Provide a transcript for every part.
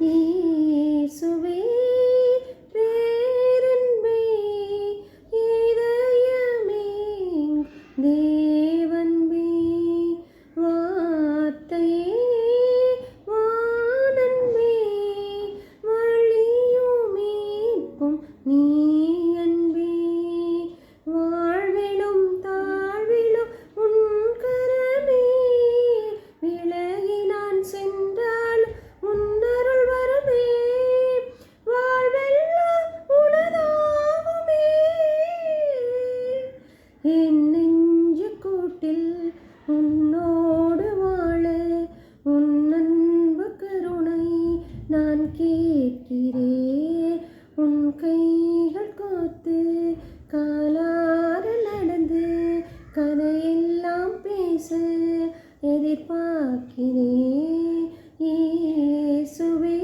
യേശുവേ പേരൻപേ ഹൃദയമേ ദേ உன் கைகள் கோத்து காலார நடந்து கதையெல்லாம் பேச எதிர்பார்க்கிறேன். ஏசுவே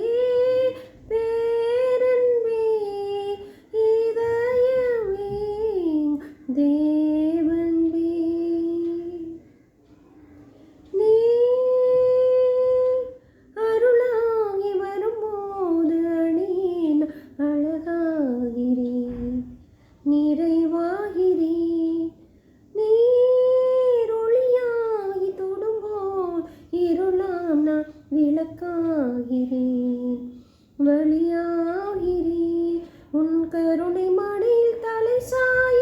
நிறைவாகிறே நீரொளியாகி தொடும்போர் இருளாம் நான் விளக்காகிறேன். வழியாகிறே உன் கருணை மடியில் தலை சாய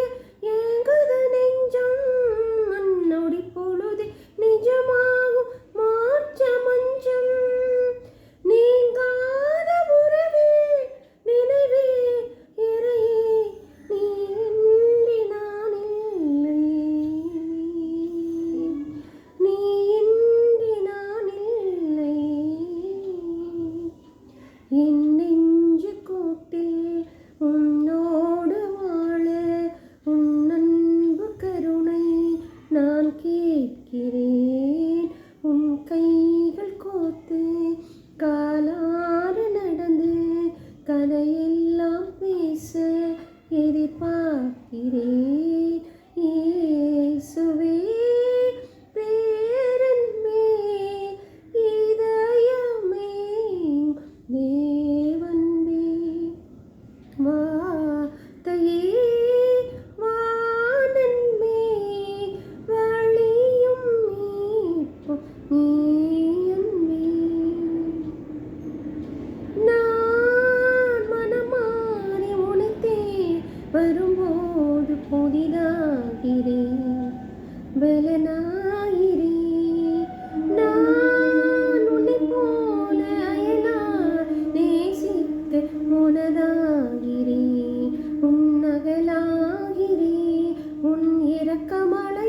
கூட்டில் உன்னோடு வாழ உன் அன்பு கருணை நான் கேட்கிறேன். உன் கைகள் கோத்து காலாறு நடந்து கதையெல்லாம் பேச எதிர்பார்க்கிறேன். புது புதிதாகிறே. பலனாயிரே. நான் உன்னை போல அயலா நேசித்து முனதாகிறே உன்னகலாகிறே உன் இறக்கமள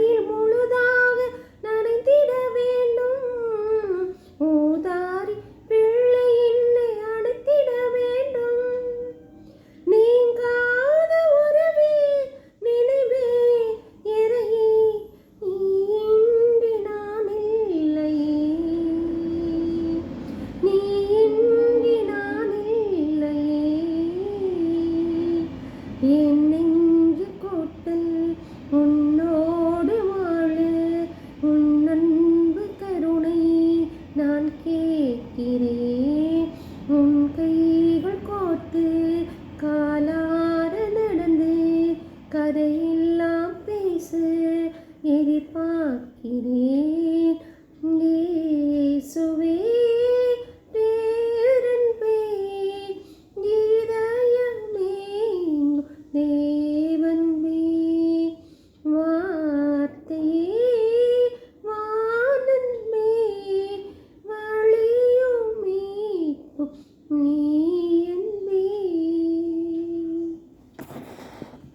で